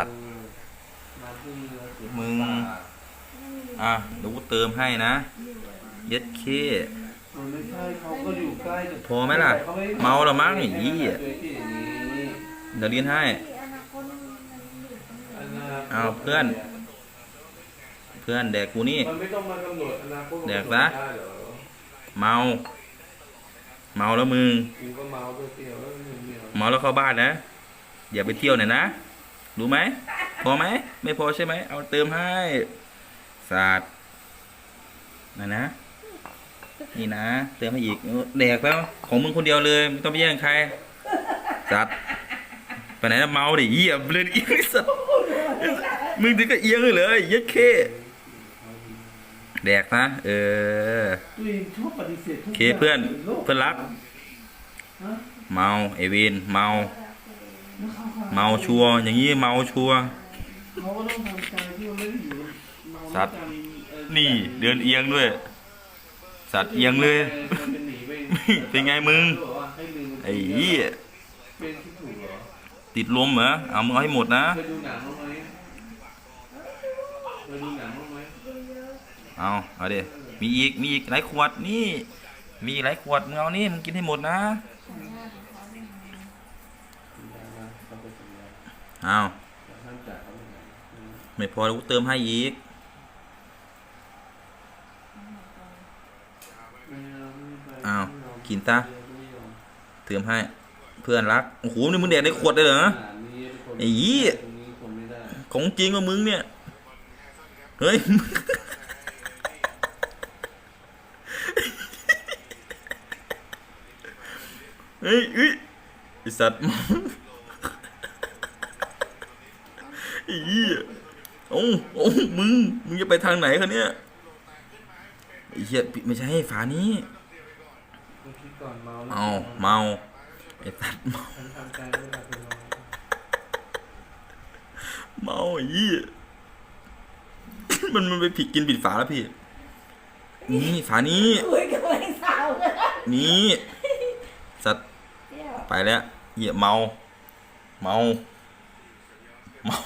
ัตว์ มึง อะดูเติมให้นะย็ดเคพอไหมล่ะ เมาละมั้งนี่ยี่เดี๋ยวเรียนให้เอาเพื่อน เพื่อนแดกกูนี่แดกนะเมา เมาแล้วมึงเมาแล้วเข้าบ้านนะ อย่าไปเที่ยวหนี่ยนะ รู้ไหม พอไหม ไม่พอใช่ไหม เอาเติมให้สาดนะนะ นี่นะ เติมให้อีกแดกแล้ว ของมึงคนเดียวเลย ไม่ต้องไปแย่งใครสัตว์ไปไหนนะเมาดิเหี้ยเล่นเอียงไอ้สัตว์มึงถึงก็เอียงเลยเลยเย็ดเคแดกนะ เออตัวเองชอบปฏิเสธทุกโอเคย่างเพื่อนใโลกเพื่อนรักฮะเมาไอวิน เมาแล้ว เมาชัวร์อย่างนี้เมาชัวร์สัตว์นี่เดินเอียงด้วย สัตว์เอียงเลย เป็นไงมึงบอกว่าให้ลืมมันไอ้เหี้ยเป็นที่ถูกเหรอติดลมเหรอเอามึงเอาให้หมดนะเคยดูหนังบ้าเคยดูหนังบ้าเอาเอาดิมีอีกมีอีกหลายขวดนี่ มีอีกหลายขวดมึงเอานี่มึงกินให้หมดนะ เอาห้ามจ่ายเขาไม่พอแล้วกูเติมให้อีกเอาไม่ไปอ้าวกินซะไม่ยอมเติมให้ เพื่อนรัก โอ้โห นี่มึงแดกได้ขวดเลยเหรอไอ้ยี่ของจริงกับมึงเนี่ย เฮ้ยเฮ้ยเฮ้ยไอสัตว์ไอ้เหี้ยโอ้โอ้มึง มึงจะไปทางไหนคะเนี่ยไอ้เหี้ยไม่ใช่ฝานี้ต้องคิดก่อนเมาแล้วเอาเมา ไอ้สัตว์เมาฉันทำใจไม่ได้เป็นเมา เมาไอ้เหี้ยมันมันไปผิดกินผิดฝาแล้วพี่ นี่ฝานี้ คุยกับไอ้สาวเลยนี่ สัตว์เที่ยวไปแล้ว เหยียบเมา เมา เมา